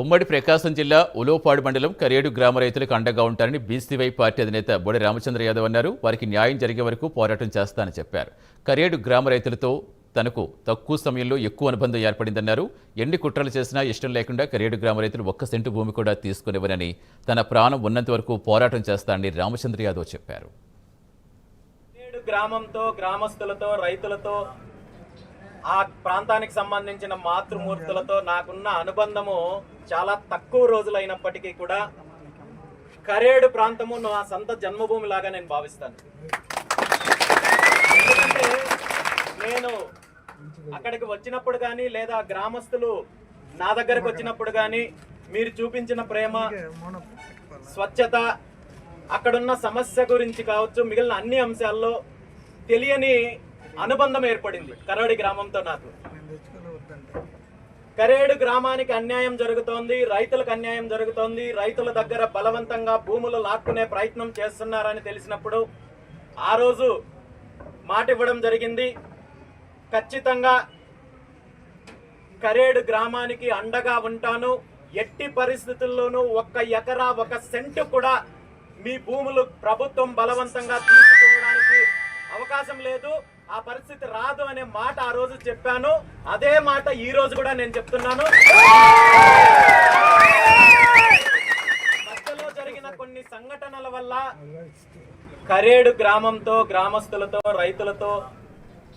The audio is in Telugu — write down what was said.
ఉమ్మడి ప్రకాశం జిల్లా ఉలోపాడు మండలం కరేడు గ్రామ రైతులకు అండగా ఉంటారని బీసీవై పార్టీ అధినేత బొడి రామచంద్ర యాదవ్ అన్నారు. వారికి న్యాయం జరిగే వరకు పోరాటం చేస్తానని చెప్పారు. కరేడు గ్రామ రైతులతో తనకు తక్కువ సమయంలో ఎక్కువ అనుబంధం ఏర్పడిందన్నారు. ఎన్ని కుట్రలు చేసినా ఇష్టం లేకుండా కరేడు గ్రామ రైతులు ఒక్క సెంటు భూమి కూడా తీసుకునివ్వనని తన ప్రాణం ఉన్నంత వరకు పోరాటం చేస్తానని రామచంద్ర యాదవ్ చెప్పారు. గ్రామంతో గ్రామస్తులతో రైతులతో ఆ ప్రాంతానికి సంబంధించిన మాతృమూర్తులతో నాకున్న అనుబంధము చాలా తక్కువ రోజులైనప్పటికీ కూడా కరేడు ప్రాంతము నా సొంత జన్మభూమి లాగా నేను భావిస్తాను. ఎందుకంటే నేను అక్కడికి వచ్చినప్పుడు కానీ లేదా గ్రామస్తులు నా దగ్గరకు వచ్చినప్పుడు కానీ మీరు చూపించిన ప్రేమ స్వచ్ఛత అక్కడున్న సమస్య గురించి కావచ్చు మిగిలిన అన్ని అంశాల్లో తెలియని అనుబంధం ఏర్పడింది. కరవడి గ్రామంతో నాకు. కరేడు గ్రామానికి అన్యాయం జరుగుతోంది రైతులకు అన్యాయం జరుగుతోంది రైతుల దగ్గర బలవంతంగా భూములు లాక్కునే ప్రయత్నం చేస్తున్నారని తెలిసినప్పుడు ఆ రోజు మాట ఇవ్వడం జరిగింది. ఖచ్చితంగా కరేడు గ్రామానికి అండగా ఉంటాను. ఎట్టి పరిస్థితుల్లోనూ ఒక్క ఎకరా ఒక సెంటు కూడా మీ భూములు ప్రభుత్వం బలవంతంగా అవకాశం లేదు. ఆ పరిస్థితి రాదు అనే మాట ఆ రోజు చెప్పాను. అదే మాట ఈ రోజు కూడా నేను చెప్తున్నాను. మధ్యలో జరిగిన కొన్ని సంఘటనల వల్ల కరేడు గ్రామంతో గ్రామస్తులతో రైతులతో